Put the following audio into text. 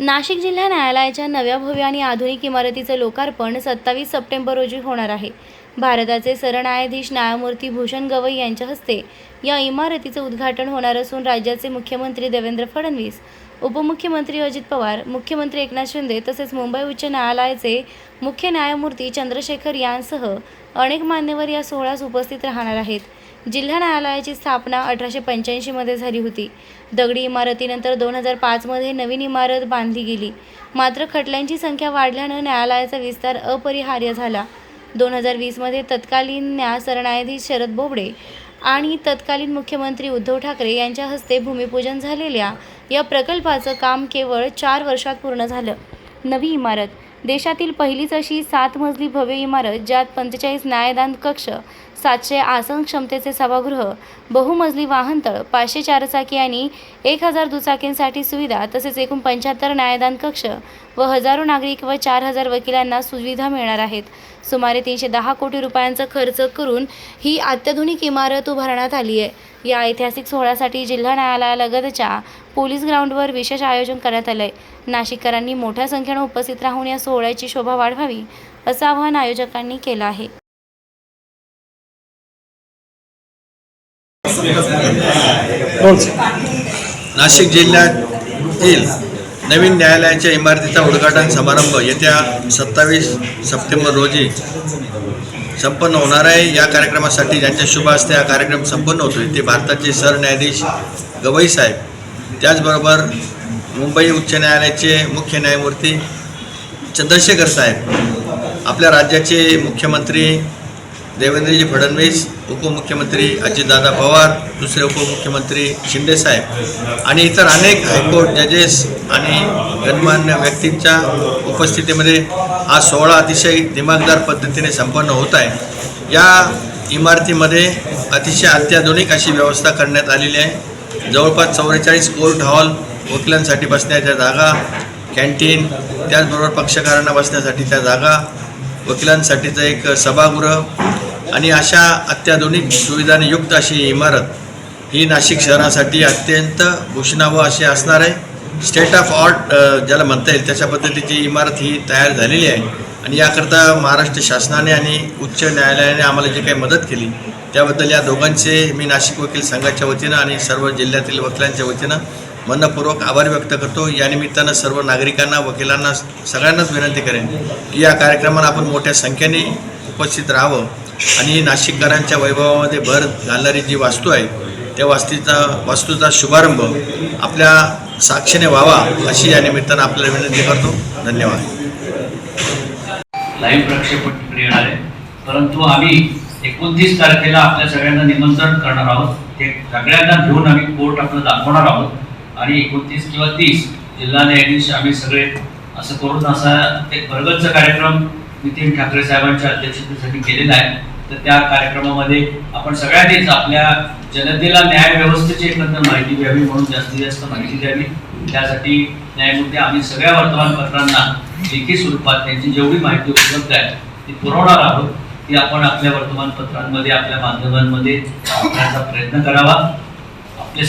नाशिक जिल्हा न्यायालयाच्या नव्या भव्य आणि आधुनिक इमारतीचं लोकार्पण सत्तावीस सप्टेंबर रोजी होणार आहे. भारताचे सरन्यायाधीश न्यायमूर्ती भूषण गवई यांच्या हस्ते या इमारतीचं उद्घाटन होणार असून राज्याचे मुख्यमंत्री देवेंद्र फडणवीस उपमुख्यमंत्री अजित पवार मुख्यमंत्री एकनाथ शिंदे तसेच मुंबई उच्च न्यायालयाचे मुख्य न्यायमूर्ती चंद्रशेखर यांसह अनेक मान्यवर या सोहळ्यास उपस्थित राहणार आहेत. जिल्हा न्यायालयाची स्थापना अठराशे पंच्याऐंशीमध्ये झाली होती. दगडी इमारतीनंतर दोन हजार पाचमध्ये नवीन इमारत बांधली गेली. मात्र खटल्यांची संख्या वाढल्यानं न्यायालयाचा विस्तार अपरिहार्य झाला. दोन हजार वीसमध्ये तत्कालीन न्याय सरन्यायाधीश शरद बोबडे आणि तत्कालीन मुख्यमंत्री उद्धव ठाकरे यांच्या हस्ते भूमिपूजन झालेल्या या प्रकल्पाचं काम केवळ चार वर्षात पूर्ण झालं. नवी इमारत देशातील पहिलीच अशी सात मजली भव्य इमारत ज्यात पंचेचाळीस न्यायदान कक्ष सातशे आसन क्षमतेचे सभागृह बहुमजली वाहनतळ पाचशे चारचाकी आणि एक हजार दुचाकींसाठी सुविधा तसेच एकूण पंच्याहत्तर न्यायदान कक्ष व हजारो नागरिक व चार हजार वकिलांना सुविधा मिळणार आहेत. सुमारे तीनशे दहा कोटी रुपयांचा खर्च करून ही अत्याधुनिक इमारत उभारण्यात आली आहे. या ऐतिहासिक सोहळ्यासाठी जिल्हा न्यायालयालगतच्या पोलीस ग्राउंडवर विशेष आयोजन करण्यात आलं आहे नाशिककरांनी मोठ्या संख्येनं उपस्थित राहून या सोहळ्याची शोभा वाढवावी असं आवाहन आयोजकांनी केलं आहे. नाशिक जिल्ह्यातील नवीन न्यायालयाच्या इमारतीचा उद्घाटन समारंभ येत्या सत्तावीस सप्टेंबर रोजी. संपन्न होणार आहे. या कार्यक्रमासाठी ज्यांच्या शुभ हस्ते हा कार्यक्रम संपन्न होतोय ते भारताचे सरन्यायाधीश गवई साहेब. त्याचबरोबर मुंबई उच्च न्यायालयाचे मुख्य न्यायमूर्ती चंद्रशेखर साहेब. आपल्या राज्याचे मुख्यमंत्री देवेंद्रजी फडणवीस उपमुख्यमंत्री अजितदादा पवार दुसरे उपमुख्यमंत्री शिंदेसाहेब आणि इतर अनेक हायकोर्ट जजेस आणि गणमान्य व्यक्तींच्या उपस्थितीमध्ये हा सोहळा अतिशय दिमागदार पद्धतीने संपन्न होत आहे. या इमारतीमध्ये अतिशय अत्याधुनिक अशी व्यवस्था करण्यात आलेली आहे. जवळपास चौवेचाळीस कोर्ट हॉल वकिलांसाठी बसण्याच्या जागा कॅन्टीन त्याचबरोबर पक्षकारांना बसण्यासाठी त्या जागा वकिलांसाठीचं एक सभागृह आणि अशा अत्याधुनिक सुविधाने युक्त अशी इमारत ही नाशिक शहरासाठी अत्यंत भूषणावं अशी असणार आहे. स्टेट ऑफ आर्ट ज्याला म्हणता येईल तशा पद्धतीची इमारत ही तयार झालेली आहे. आणि याकरता महाराष्ट्र शासनाने आणि उच्च न्यायालयाने आम्हाला जी काही मदत केली त्याबद्दल या दोघांचे मी नाशिक वकील संघाच्या वतीनं आणि सर्व जिल्ह्यातील वकिलांच्या वतीनं मनपूर्वक आभार व्यक्त करतो. या निमित्तानं सर्व नागरिकांना वकिलांना सगळ्यांनाच विनंती करेन की या कार्यक्रमाला आपण मोठ्या संख्येने उपस्थित राहावं. आणि नाशिककरांच्या वैभवामध्ये भर घालणारी जी वास्तू आहे त्या वास्तूचा वास्तूचा शुभारंभ आपल्या साक्षीने व्हावा अशी या निमित्तानं आपल्याला विनंती करतो. धन्यवाद. लाईव्ह प्रक्षेपण येणार आहे. परंतु आम्ही एकोणतीस तारखेला आपल्या सगळ्यांना निमंत्रण करणार आहोत. ते सगळ्यांना घेऊन आम्ही कोर्ट आपलं दाखवणार आहोत. आणि एकोणतीस किंवा तीस जिल्हा न्यायाधीश आम्ही सगळे असं करून असा एक भरगतचा कार्यक्रम नितीन ठाकरे साहेबांच्या अध्यक्षतेसाठी केलेला आहे. तर त्या कार्यक्रमामध्ये आपण सगळ्यांनीच आपल्या जनतेला न्याय व्यवस्थेची एकंदर माहिती द्यावी म्हणून जास्तीत जास्त माहिती द्यावी. त्यासाठी न्यायमूर्ती आम्ही सगळ्या वर्तमानपत्रांना लेखी स्वरूपात त्यांची जेवढी माहिती उपलब्ध आहे ती पुरवणार आहोत ती आपण आपल्या वर्तमानपत्रांमध्ये आपल्या माध्यमांमध्ये टाकण्याचा प्रयत्न करावा.